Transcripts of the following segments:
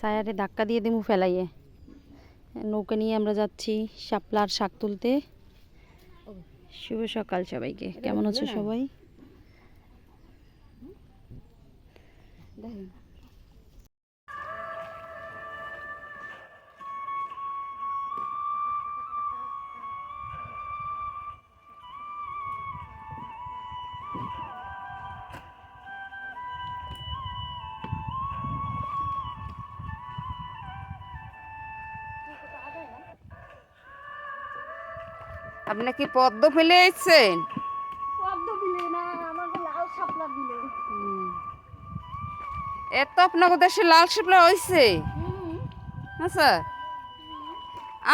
সায়ারে ধাক্কা দিয়ে দিমু ফেলাইয়ে। নৌকে নিয়ে আমরা যাচ্ছি শাপলার শাক তুলতে। শুভ সকাল সবাইকে। কেমন আছো সবাই? আপনি কি পদ্ম ফেলে এসছেন পদ্ম বিলে না লাল শাপলা বিলে এত আপনার দেশে লাল শাপলা হয়েছে আচ্ছা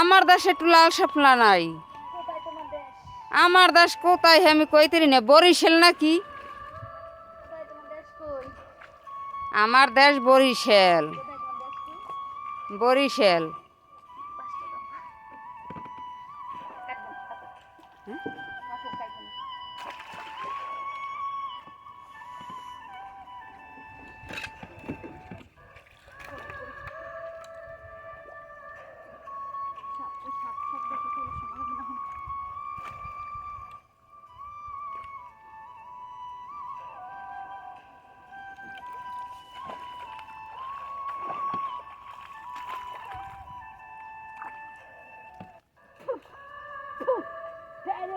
আমার দেশে একটু লাল শাপলা নাই। আমার দেশ কোথায় আমি কইতেরি না বরিশাল নাকি? আমার দেশ বরিশাল। কোথায়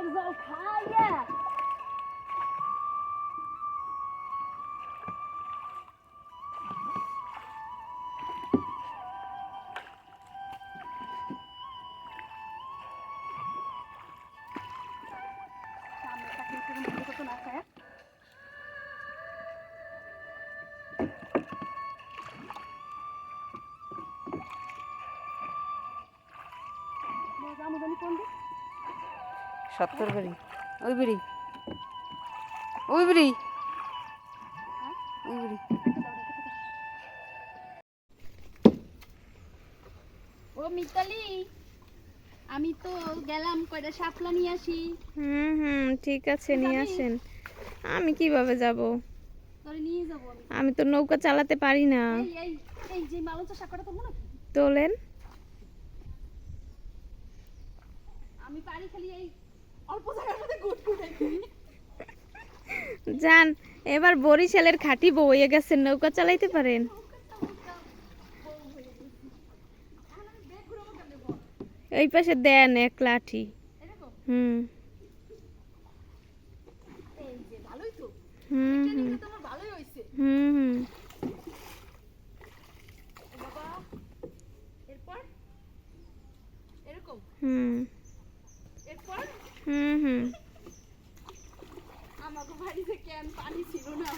তোমার দেশ কই বরিশাল ফ্যানের জল খাইয়া সত্তর ওই বিড়ি ওই বিড়ি ওই বিড়ি ও মিতালি আমি তো গেলাম কয়টা শাপলা নিয়ে আসি। হুম হুম ঠিক আছে নিয়ে আসেন। আমি কীভাবে যাব? তোরে নিয়ে যাব আমি। তো নৌকা চালাতে পারি না। এই এই এই যে মালঞ্চ শাকটা তো মনে তোলেন। আমি পারি খালি এই অল্প জায়গার মধ্যে গুট গুট যান এবার বরিশালের খাঁটি বউ হয়ে গেছেন নৌকা চালাইতে পারেন? এই পাশে দেন এক লাঠি। হুম। হুম হুম। হুম। হুম বাবা এরপর এরকম হুম। এরপর হুম হুম আমাকে বাড়িতে কেন পানি ছিল না?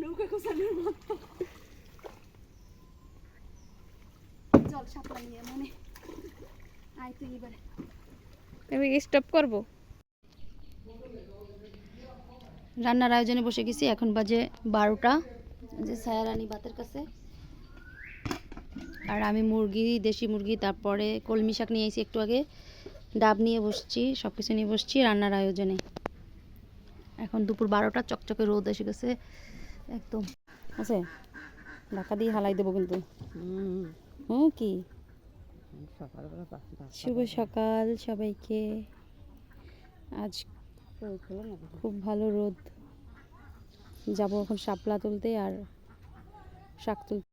নৌকা কোসানোর মতো। জল সাপলা নিয়ে মনে। আয় তুই এবারে। আমি স্টপ করব? রান্নার আয়োজনে বসে গেছি এখন বাজে বারোটা। যে সায়ারানি ভাতের কাছে। আর আমি মুরগি দেশি মুরগি তারপরে কলমি শাক নিয়ে এসেছি একটু আগে। ডাব নিয়ে বসছি সব কিছু নিয়ে বসছি রান্নার আয়োজনে। এখন দুপুর বারোটা চকচকে রোদ এসে গেছে একদম। আছে? ঢাকা দিয়ে হালাই দেবো কিন্তু। হুম। কি? শুভ সকাল সবাইকে। আজ খুব ভালো রোদ। যাব এখন শাপলা তুলতে আর শাক তুলতে